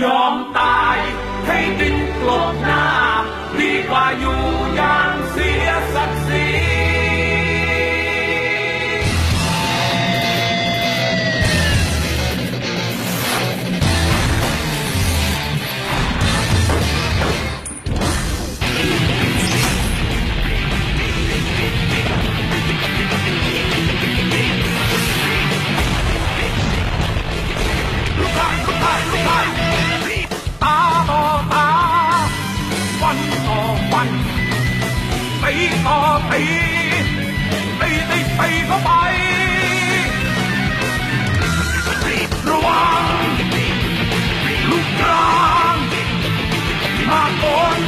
ยอมตายให้ดินกลบหน้าดีกว่าอยู่ ต่อตีตีตีตีเข้าไประวังลูกกลางมาก่อน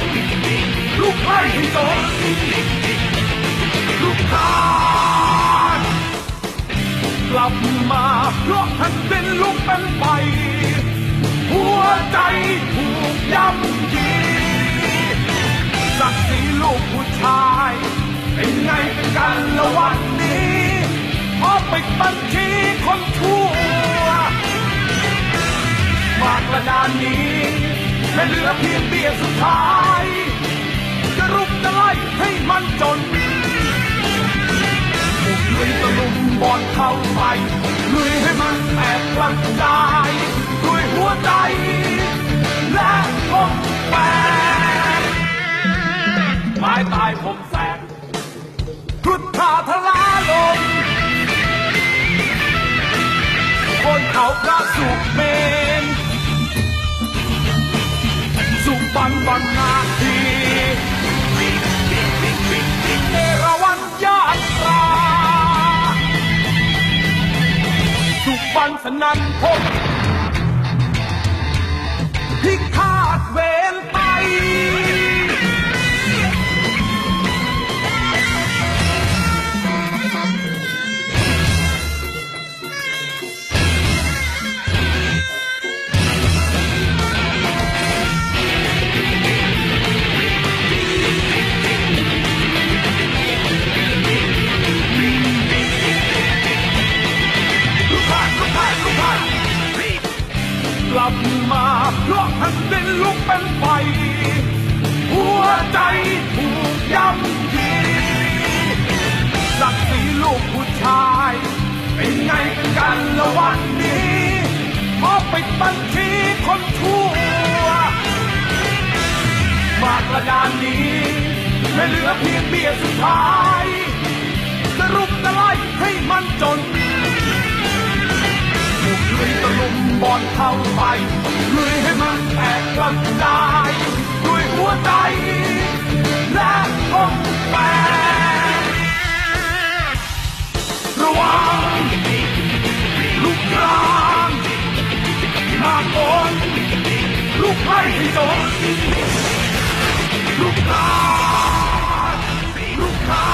ลูกไล่ให้โดนลูกกลางกลับมาเพราะท่านเป็นลูกเป็นไฟากระดานนี้แค่เหลือเพียงเบี้ยสุดท้าย จะรุกจะไล่ให้มันจนบุกลุยตะลุมบอลเข้าไปลุยให้มันแตกกระจายด้วยหัวใจ และอกแปกไม้ตายผมแสงพุทธาทลาลมคนเขาพระสุเบันสนันพงพิฆาตเวรไป เพราะท่นเป็นลูกเป็นไฟ หัวใจถูกย่ำยีศักดิ์ศรีลูกผู้ชาย เป็นไงเป็นกันละวันนี้เพราะปิดบัญชีคนชั่ว มากระดานนี้ ไม่เหลือเพียงเบี้ยสุดท้ายจะรุกจะไล่ให้มันจน บอลเข้าไปลุยให้มันแตกกระจายด้วยหัวใจ และอกแปกระวังลูกกลางมาก่อนลูกไล่ให้โดนลูกกลาง